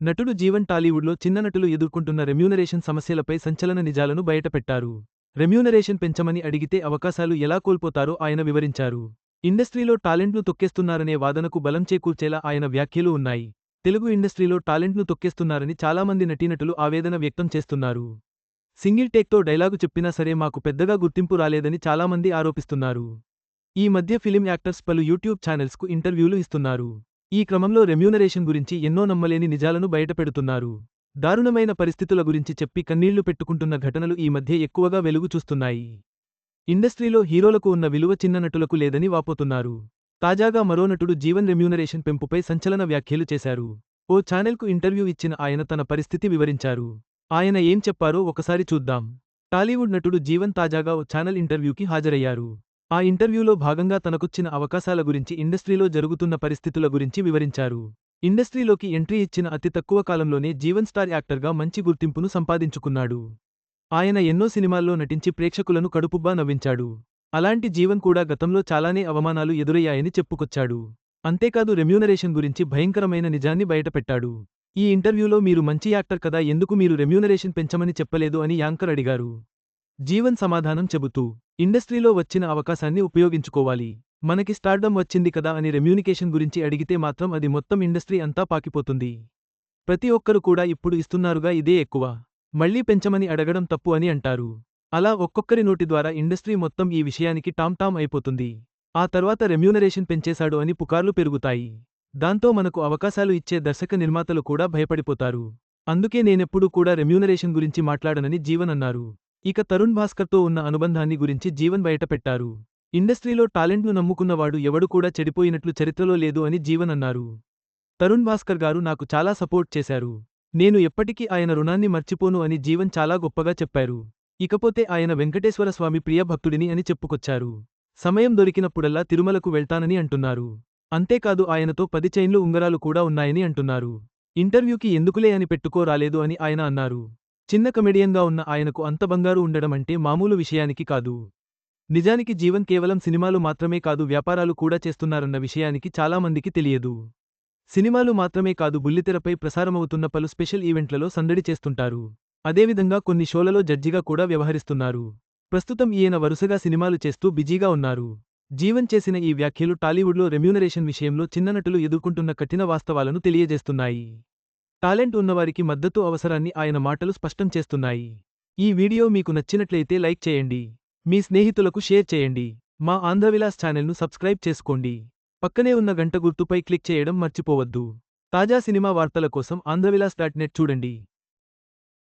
నటుడు జీవన్ టాలీవుడ్లో చిన్న నటులు ఎదుర్కొంటున్న రెమ్యూనరేషన్ సమస్యలపై సంచలన నిజాలను బయటపెట్టారు. రెమ్యూనరేషన్ పెంచమని అడిగితే అవకాశాలు ఎలా కోల్పోతారో ఆయన వివరించారు. ఇండస్ట్రీలో టాలెంట్ను తొక్కేస్తున్నారనే వాదనకు బలం చేకూర్చేలా ఆయన వ్యాఖ్యలు ఉన్నాయి. తెలుగు ఇండస్ట్రీలో టాలెంట్ను తొక్కేస్తున్నారని చాలామంది నటీనటులు ఆవేదన వ్యక్తం చేస్తున్నారు. సింగిల్ టేక్తో డైలాగు చెప్పినా సరే మాకు పెద్దగా గుర్తింపు రాలేదని చాలామంది ఆరోపిస్తున్నారు. ఈ మధ్య ఫిలిం యాక్టర్స్ పలు యూట్యూబ్ ఛానల్స్కు ఇంటర్వ్యూలు ఇస్తున్నారు. ఈ క్రమంలో రెమ్యూనరేషన్ గురించి ఎన్నో నమ్మలేని నిజాలను బయటపెడుతున్నారు. దారుణమైన పరిస్థితుల గురించి చెప్పి కన్నీళ్ళు పెట్టుకుంటున్న ఘటనలు ఈ మధ్య ఎక్కువగా వెలుగు చూస్తున్నాయి. ఇండస్ట్రీలో హీరోలకు ఉన్న విలువ చిన్న నటులకు లేదని వాపోతున్నారు. తాజాగా మరో నటుడు జీవన్ రెమ్యూనరేషన్ పెంపుపై సంచలన వ్యాఖ్యలు చేశారు. ఓ ఛానెల్కు ఇంటర్వ్యూ ఇచ్చిన ఆయన తన పరిస్థితి వివరించారు. ఆయన ఏం చెప్పారో ఒకసారి చూద్దాం. టాలీవుడ్ నటుడు జీవన్ తాజాగా ఓ ఛానల్ ఇంటర్వ్యూకి హాజరయ్యారు. ఆ ఇంటర్వ్యూలో భాగంగా తనకొచ్చిన అవకాశాల గురించి ఇండస్ట్రీలో జరుగుతున్న పరిస్థితుల గురించి వివరించారు. ఇండస్ట్రీలోకి ఎంట్రీ ఇచ్చిన అతి తక్కువ కాలంలోనే జీవన్ స్టార్ యాక్టర్గా మంచి గుర్తింపును సంపాదించుకున్నాడు. ఆయన ఎన్నో సినిమాల్లో నటించి ప్రేక్షకులను కడుపుబ్బా నవ్వించాడు. అలాంటి జీవన్ కూడా గతంలో చాలానే అవమానాలు ఎదురయ్యాయని చెప్పుకొచ్చాడు. అంతేకాదు రెమ్యూనరేషన్ గురించి భయంకరమైన నిజాన్ని బయటపెట్టాడు. ఈ ఇంటర్వ్యూలో మీరు మంచి యాక్టర్ కదా ఎందుకు మీరు రెమ్యూనరేషన్ పెంచమని చెప్పలేదు అని యాంకర్ అడిగారు. జీవన్ సమాధానం చెబుతూ ఇండస్ట్రీలో వచ్చిన అవకాశాన్ని ఉపయోగించుకోవాలి. మనకి స్టార్డమ్ వచ్చింది కదా అని రెమ్యూనికేషన్ గురించి అడిగితే మాత్రం అది మొత్తం ఇండస్ట్రీ అంతా పాకిపోతుంది. ప్రతి ఒక్కరు కూడా ఇప్పుడు ఇస్తున్నారుగా ఇదే ఎక్కువ. మళ్ళీ పెంచమని అడగడం తప్పు అని అంటారు. అలా ఒక్కొక్కరి నోటి ద్వారా ఇండస్ట్రీ మొత్తం ఈ విషయానికి టామ్ టామ్ అయిపోతుంది. ఆ తర్వాత రెమ్యూనరేషన్ పెంచేశాడు అని పుకార్లు పెరుగుతాయి. దాంతో మనకు అవకాశాలు ఇచ్చే దర్శక నిర్మాతలు కూడా భయపడిపోతారు. అందుకే నేనెప్పుడూ కూడా రెమ్యూనరేషన్ గురించి మాట్లాడనని జీవన్ అన్నారు. ఇక తరుణ్ భాస్కర్తో ఉన్న అనుబంధాన్ని గురించి జీవన్ బయటపెట్టారు. ఇండస్ట్రీలో టాలెంట్ను నమ్ముకున్నవాడు ఎవడు కూడా చెడిపోయినట్లు చరిత్రలో లేదు అని జీవన్ అన్నారు. తరుణ్ భాస్కర్ గారు నాకు చాలా సపోర్ట్ చేశారు. నేను ఎప్పటికీ ఆయన రుణాన్ని మర్చిపోను అని జీవన్ చాలా గొప్పగా చెప్పారు. ఇకపోతే ఆయన వెంకటేశ్వర స్వామి ప్రియ భక్తుడిని అని చెప్పుకొచ్చారు. సమయం దొరికినప్పుడల్లా తిరుమలకు వెళ్తానని అంటున్నారు. అంతేకాదు ఆయనతో పది చైన్లు ఉంగరాలు కూడా ఉన్నాయని అంటున్నారు. ఇంటర్వ్యూకి ఎందుకులే అని పెట్టుకోరాలేదు అని ఆయన అన్నారు. చిన్న కమెడియన్గా ఉన్న ఆయనకు అంత బంగారు ఉండడం అంటే మామూలు విషయానికి కాదు. నిజానికి జీవన్ కేవలం సినిమాలు మాత్రమే కాదు వ్యాపారాలు కూడా చేస్తున్నారన్న విషయానికి చాలామందికి తెలియదు. సినిమాలు మాత్రమే కాదు బుల్లితెరపై ప్రసారమవుతున్న పలు స్పెషల్ ఈవెంట్లలో సందడి చేస్తుంటారు. అదేవిధంగా కొన్ని షోలలో జడ్జిగా కూడా వ్యవహరిస్తున్నారు. ప్రస్తుతం ఈయన వరుసగా సినిమాలు చేస్తూ బిజీగా ఉన్నారు. జీవన్ చేసిన ఈ వ్యాఖ్యలు టాలీవుడ్లో రెమ్యూనరేషన్ విషయంలో చిన్ననటులు ఎదుర్కొంటున్న కఠిన వాస్తవాలను తెలియజేస్తున్నాయి. టాలెంట్ ఉన్నవారికి మద్దతు అవసరాన్ని ఆయన మాటలు స్పష్టం చేస్తున్నాయి. ఈ వీడియో మీకు నచ్చినట్లయితే లైక్ చేయండి. మీ స్నేహితులకు షేర్ చేయండి. మా ఆంధ్రవిలాస్ ఛానల్ను సబ్స్క్రైబ్ చేసుకోండి. పక్కనే ఉన్న గంట గుర్తుపై క్లిక్ చేయడం మర్చిపోవద్దు. తాజా సినిమా వార్తల కోసం ఆంధ్రవిలాస్ డాట్ నెట్ చూడండి.